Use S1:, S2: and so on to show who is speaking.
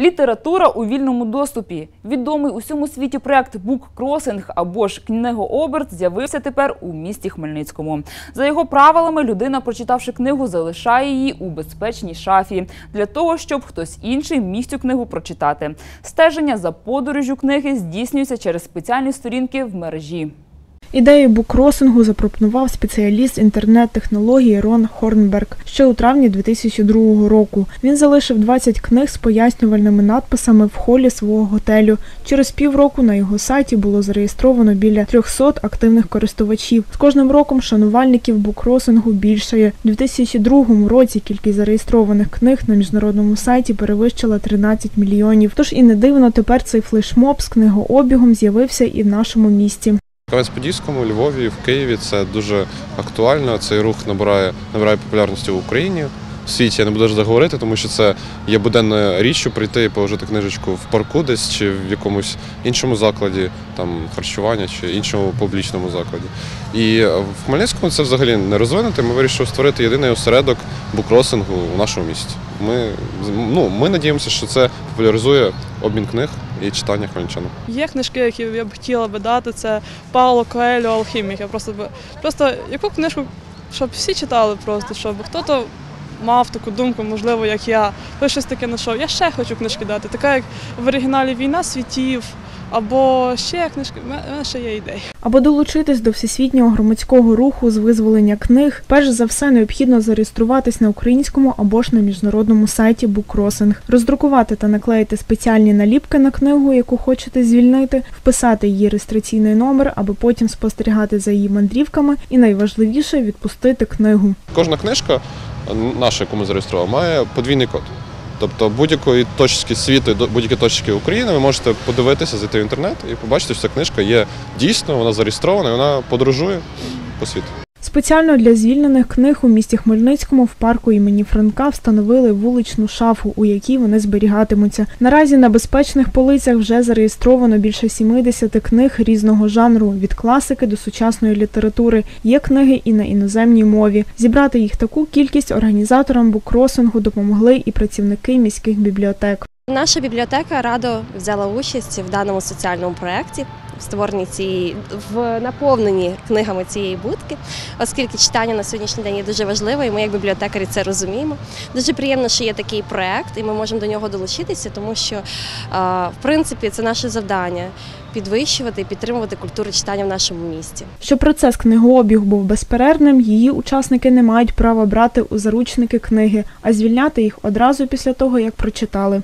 S1: Література у вільному доступі. Відомий у всьому світі проект буккросинг або ж книгооберт з'явився тепер у місті Хмельницькому. За його правилами, людина, прочитавши книгу, залишає її у безпечній шафі для того, щоб хтось інший міг цю книгу прочитати. Стеження за подорожю книги здійснюється через спеціальні сторінки в мережі.
S2: Ідею букросингу запропонував спеціаліст інтернет-технології Рон Хорнберг ще у травні 2002 року. Він залишив 20 книг з пояснювальними надписами в холі свого готелю. Через півроку на його сайті було зареєстровано біля 300 активних користувачів. З кожним роком шанувальників букросингу більшає. У 2002 році кількість зареєстрованих книг на міжнародному сайті перевищила 13 мільйонів. Тож і не дивно тепер цей флешмоб з книгообігом з'явився і в нашому місті.
S3: Кам'янець-Подільському, Львові, в Києві це дуже актуально. Цей рух набирає набирає популярності в Україні. В світі я не буду заговорити, тому що це є буденною річчю прийти і положити книжечку в парку десь чи в якомусь іншому закладі, там харчування чи іншому публічному закладі. І в Хмельницькому це взагалі не розвинуте. Ми вирішили створити єдиний осередок букросингу в нашому місті. Ми, ну, ми надіємося, що це популяризує обмін книг і читання хмельничанам.
S4: Є книжки, які я б хотіла би дати. Це Пауло Коелю Алхімік. Я просто би просто яку книжку, щоб всі читали, просто щоб хто-то мав таку думку, можливо, як я. Ви щось таке знайшов. Я ще хочу книжки дати. Така як в оригіналі Війна світів. Або ще книжки, в мене ще є ідеї.
S2: Аби долучитись до всесвітнього громадського руху з визволення книг, перш за все необхідно зареєструватись на українському або ж на міжнародному сайті Букросинг, роздрукувати та наклеїти спеціальні наліпки на книгу, яку хочете звільнити, вписати її реєстраційний номер, аби потім спостерігати за її мандрівками, і найважливіше відпустити книгу.
S3: Кожна книжка, наша, яку ми зареєстрували, має подвійний код. Тобто будь-якої точки світу, будь-які точки України ви можете подивитися, зайти в інтернет і побачити, що ця книжка є дійсно, вона зареєстрована, і вона подорожує по світу.
S2: Спеціально для звільнених книг у місті Хмельницькому в парку імені Франка встановили вуличну шафу, у якій вони зберігатимуться. Наразі на безпечних полицях вже зареєстровано більше 70 книг різного жанру від класики до сучасної літератури. Є книги і на іноземній мові. Зібрати їх таку кількість організаторам букросингу допомогли і працівники міських бібліотек.
S5: Наша бібліотека радо взяла участь в даному соціальному проєкті створенні цієї в наповненні книгами цієї будки, оскільки читання на сьогоднішній день є дуже важливе, і ми як бібліотекарі це розуміємо. Дуже приємно, що є такий проєкт, і ми можемо до нього долучитися, тому що е, в принципі це наше завдання підвищувати і підтримувати культуру читання в нашому місті.
S2: Щоб процес книгообігу був безперервним, її учасники не мають права брати у заручники книги, а звільняти їх одразу після того, як прочитали.